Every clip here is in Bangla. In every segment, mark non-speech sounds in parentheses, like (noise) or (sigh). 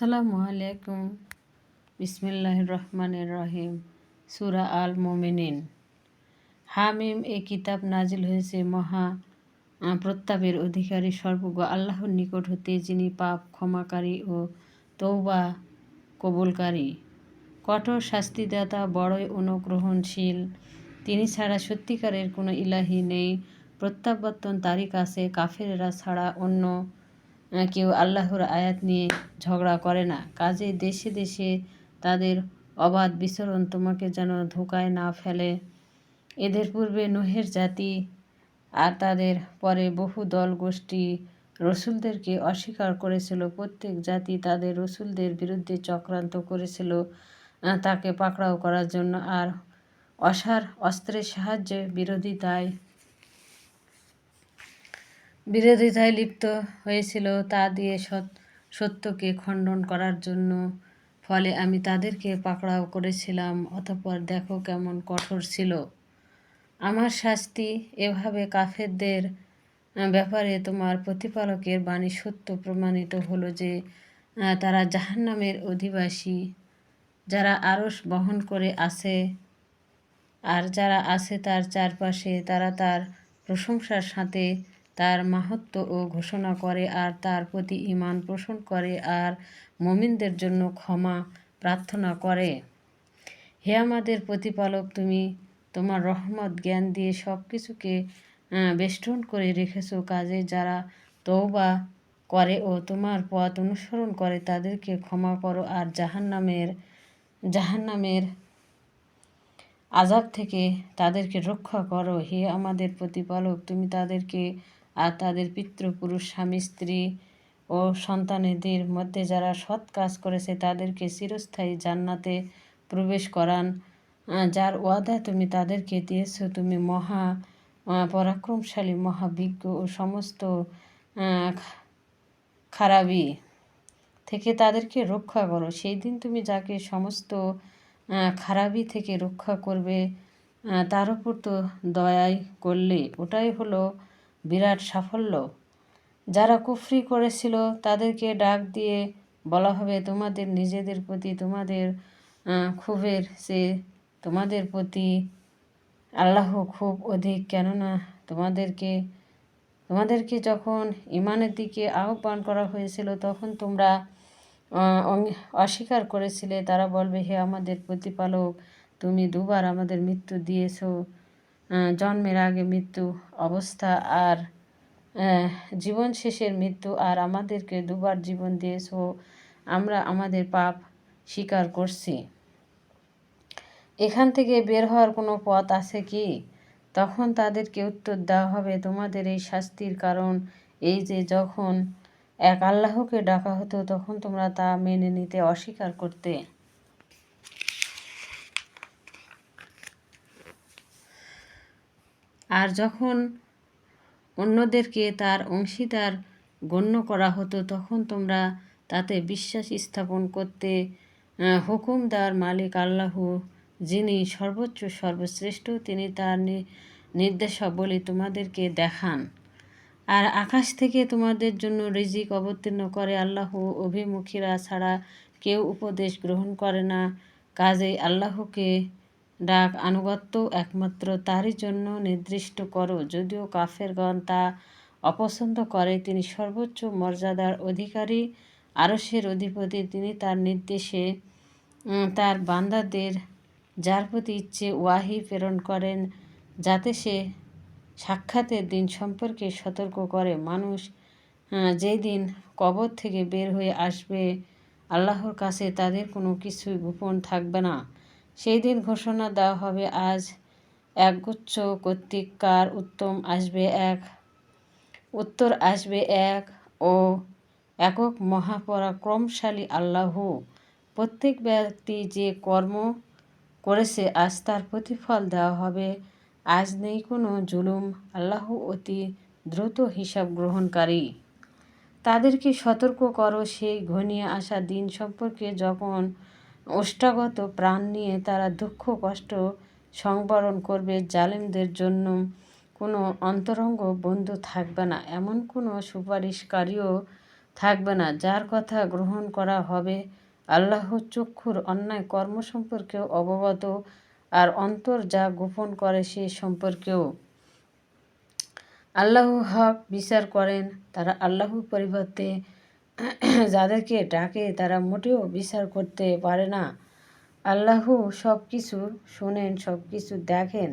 আসসালামু আলাইকুম। বিসমিল্লাহ রহমানের রহিম সুরা আল মোমিনিন হামিম এ কিতাব নাজিল হয়েছে মহা প্রত্যাপের অধিকারী সর্বজ্ঞ আল্লাহর নিকট হতে, যিনি পাপ ক্ষমাকারী ও তৌবা কবুলকারী। কঠোর শাস্তিদাতা, বড়ই অনুগ্রহণশীল। তিনি ছাড়া সত্যিকারের কোনো ইলাহি নেই। প্রত্যাবর্তন তারিখ আছে, কাফেরেরা ছাড়া অন্য কেউ আল্লাহর আয়াত নিয়ে ঝগড়া করে না। কাজে দেশে দেশে তাদের অবাধ বিচরণ তোমাকে যেন ধোকায় না ফেলে। এদের পূর্বে নোহের জাতি আর তাদের পরে বহু দল গোষ্ঠী রসুলদেরকে অস্বীকার করেছিল। প্রত্যেক জাতি তাদের রসুলদের বিরুদ্ধে চক্রান্ত করেছিল তাকে পাকড়াও করার জন্য। আর অসার অস্ত্রের সাহায্যে বিরোধিতায় বিরোধিতায় লিপ্ত হয়েছিল তা দিয়ে সত্যকে খণ্ডন করার জন্য। ফলে আমি তাদেরকে পাকড়াও করেছিলাম, অতঃপর দেখো কেমন কঠোর ছিল। আমার শাস্তি এভাবে কাফেরদের ব্যাপারে তোমার প্রতিপালকের বাণী সত্য প্রমাণিত হলো যে তারা জাহান্নামের অধিবাসী। যারা আরস বহন করে আসে আর যারা আছে তার চারপাশে, তারা তার প্রশংসার সাথে তার মাহাত্ম ও ঘোষণা করে আর তার প্রতি ইমান পোষণ করে আর মমিনদের জন্য ক্ষমা প্রার্থনা করে। হে আমাদের প্রতিপালক, তুমি তোমার রহমত, জ্ঞান দিয়ে সব কিছুকে বেষ্টন করে রেখেছো। কাজে যারা তৌবা করে ও তোমার পথ অনুসরণ করে, তাদেরকে ক্ষমা করো আর জাহান্নামের জাহান্নামের আজাব থেকে তাদেরকে রক্ষা করো। হে আমাদের প্রতিপালক, তুমি তাদেরকে আর তাদের পিতৃপুরুষ, স্বামী, স্ত্রী ও সন্তানেদের মধ্যে যারা সৎ কাজ করেছে, তাদেরকে চিরস্থায়ী জান্নাতে প্রবেশ করান। যার ওয়াদা তুমি তাদেরকে দিয়েছ, তুমি মহা পরাক্রমশালী, মহাবিজ্ঞ ও সমস্ত খারাপি থেকে তাদেরকে রক্ষা করো। সেই দিন তুমি যাকে সমস্ত খারাপি থেকে রক্ষা করবে তার উপর তো দয়াই করলে ওটাই হলো বিরাট সাফল্য। যারা কুফরি করেছিল, তাদেরকে ডাক দিয়ে বলা হবে, তোমাদের নিজেদের প্রতি তোমাদের ক্ষোভের সে তোমাদের প্রতি আল্লাহ খুব অধিক। কেননা তোমাদেরকে তোমাদেরকে যখন ইমানের দিকে আহ্বান করা হয়েছিল, তখন তোমরা অস্বীকার করেছিলে। তারা বলবে, হে আমাদের প্রতিপালক, তুমি দুবার আমাদের মৃত্যু দিয়েছ। জন্মের আগে মৃত্যু অবস্থা আর জীবন শেষের মৃত্যু আর আমাদেরকে দুবার জীবন দিয়েছ, আমরা আমাদের পাপ স্বীকার করছি। এখান থেকে বের হওয়ার কোনো পথ আছে কি? তখন তাদেরকে উত্তর দেওয়া হবে, তোমাদের এই শাস্তির কারণ এই যে যখন এক আল্লাহকে ডাকা হতো, তখন তোমরা তা মেনে নিতে অস্বীকার করতে। আর যখন অন্যদেরকে তার অংশীদার গণ্য করা হতো, তখন তোমরা তাতে বিশ্বাস স্থাপন করতে হুকুম দেওয়ার মালিক আল্লাহ, যিনি সর্বোচ্চ, সর্বশ্রেষ্ঠ, তিনি তার নির্দেশাবলী তোমাদেরকে দেখান। আর আকাশ থেকে তোমাদের জন্য রিজিক অবতীর্ণ করে আল্লাহ, অভিমুখীরা ছাড়া কেউ উপদেশ গ্রহণ করে না। কাজেই আল্লাহকে ডাক আনুগত্য একমাত্র তারই জন্য নির্দিষ্ট করো। যদিও কাফেরগণ তা অপছন্দ করে, তিনি সর্বোচ্চ মর্যাদার অধিকারী, আরসের অধিপতি, তিনি তার নির্দেশে তার বান্দাদের যার প্রতি ইচ্ছে ওয়াহি প্রেরণ করেন, যাতে সে সাক্ষাতের দিন সম্পর্কে সতর্ক করে। মানুষ যেই দিন কবর থেকে বের হয়ে আসবে, আল্লাহর কাছে তাদের কোনো কিছুই গোপন থাকবে না। সেই দিন ঘোষণা দেওয়া হবে, আজ একগুচ্ছ কর্তৃক কার উত্তম আসবে এক, উত্তর আসবে এক ও একক মহাপরাক্রমশালী আল্লাহ। প্রত্যেক ব্যক্তি যে কর্ম করেছে, আজ তার প্রতিফল দেওয়া হবে। আজ নেই কোনো জুলুম, আল্লাহ অতি দ্রুত হিসাব গ্রহণকারী। তাদেরকে সতর্ক করো সেই ঘনিয়ে আসা দিন সম্পর্কে যখন ওষ্ঠাগত প্রাণ নিয়ে তারা দুঃখ, কষ্ট সংবরণ করবে। জালেমদের জন্য কোনো অন্তরঙ্গ বন্ধু থাকবে না, এমন কোনো সুপারিশকারীও থাকবে না, যার কথা গ্রহণ করা হবে। আল্লাহ চক্ষুর অন্যায় কর্ম সম্পর্কেও অবগত, আর অন্তর যা গোপন করে সে সম্পর্কেও। আল্লাহ হক বিচার করেন, তারা আল্লাহর পরিবর্তে (clears throat) যাদেরকে ডাকে তারা মোটেও বিচার করতে পারে না। আল্লাহ সব কিছু শোনেন সব কিছু দেখেন।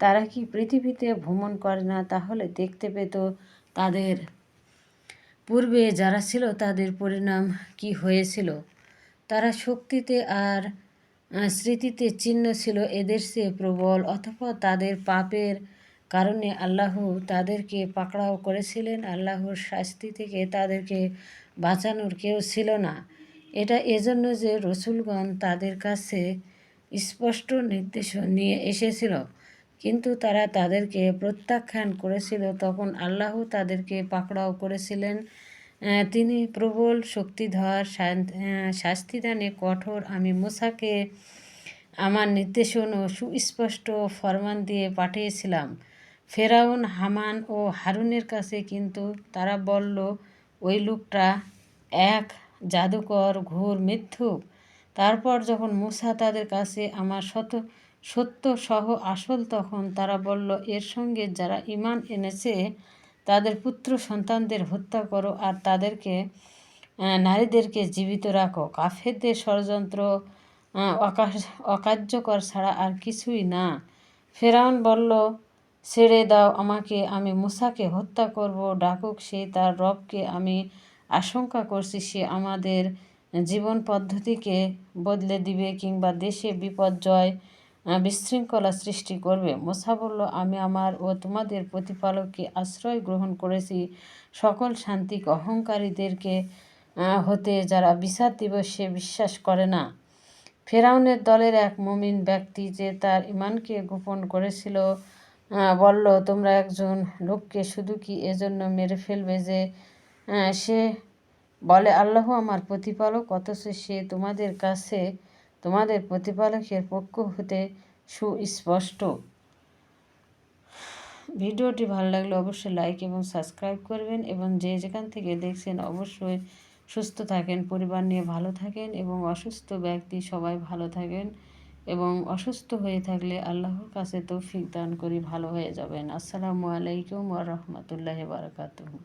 তারা কি পৃথিবীতে ভ্রমণ করে না তাহলে দেখতে পেত তাদের? পূর্বে যারা ছিল তাদের পরিণাম কি হয়েছিল? তারা শক্তিতে আর স্মৃতিতে চিহ্ন ছিল এদের সে প্রবল, অথবা তাদের পাপের কারণে আল্লাহ তাদেরকে পাকড়াও করেছিলেন। আল্লাহর শাস্তি থেকে তাদেরকে বাঁচানোর কেউ ছিল না। এটা এজন্য যে রসুলগণ তাদের কাছে স্পষ্ট নির্দেশ নিয়ে এসেছিল। কিন্তু তারা তাদেরকে প্রত্যাখ্যান করেছিল। তখন আল্লাহ তাদেরকে পাকড়াও করেছিলেন। তিনি প্রবল শক্তিধর শাস্তিদানে কঠোর। আমি মুসাকে আমার নির্দেশন ও সুস্পষ্ট ফরমান দিয়ে পাঠিয়েছিলাম। ফেরাউন, হামান ও হারুনের কাছে কিন্তু তারা বলল, ওই লোকটা এক জাদুকর ঘোর মিথ্যুক তারপর যখন মুসা তাদের কাছে আমার শত সত্য সহ আসল তখন তারা বলল, এর সঙ্গে যারা ইমান এনেছে, তাদের পুত্র সন্তানদের হত্যা করো আর তাদেরকে নারীদেরকে জীবিত রাখো। কাফেরদের ষড়যন্ত্র অকার্যকর ছাড়া আর কিছুই না। ফেরাউন বলল ছেড়ে দাও আমাকে, আমি মুসাকে হত্যা করব, ডাকুক সে তার রবকে। আমি আশঙ্কা করছি সে আমাদের জীবন পদ্ধতিকে বদলে দিবে কিংবা দেশে বিপর্যয় বিশৃঙ্খলা সৃষ্টি করবে। মোসা বলল, আমি আমার ও তোমাদের প্রতিপালককে আশ্রয় গ্রহণ করেছি। সকল শান্তিক অহংকারীদেরকে হতে যারা বিচার দিবসে বিশ্বাস করে না। ফেরাউনের দলের এক মমিন ব্যক্তি যে তার ইমানকে গোপন করেছিল বলল, তোমরা একজন লোককে শুধু কি এজন্য মেরে ফেলবে যে সে বলে, আল্লাহ আমার প্রতিপালক, অথচ সে তোমাদের কাছে তোমাদের প্রতিপালকের পক্ষ হতে সুস্পষ্ট। ভিডিওটি ভালো লাগলে অবশ্যই লাইক এবং সাবস্ক্রাইব করবেন এবং যে যেখান থেকে দেখছেন অবশ্যই সুস্থ থাকেন, পরিবার নিয়ে ভালো থাকেন এবং অসুস্থ ব্যক্তি সবাই ভালো থাকেন। এবং অসুস্থ হয়ে থাকলে আল্লাহর কাছে তৌফিক দান করি ভালো হয়ে যাবেন। আসসালামু আলাইকুম ওয়া বারাকাতুহু।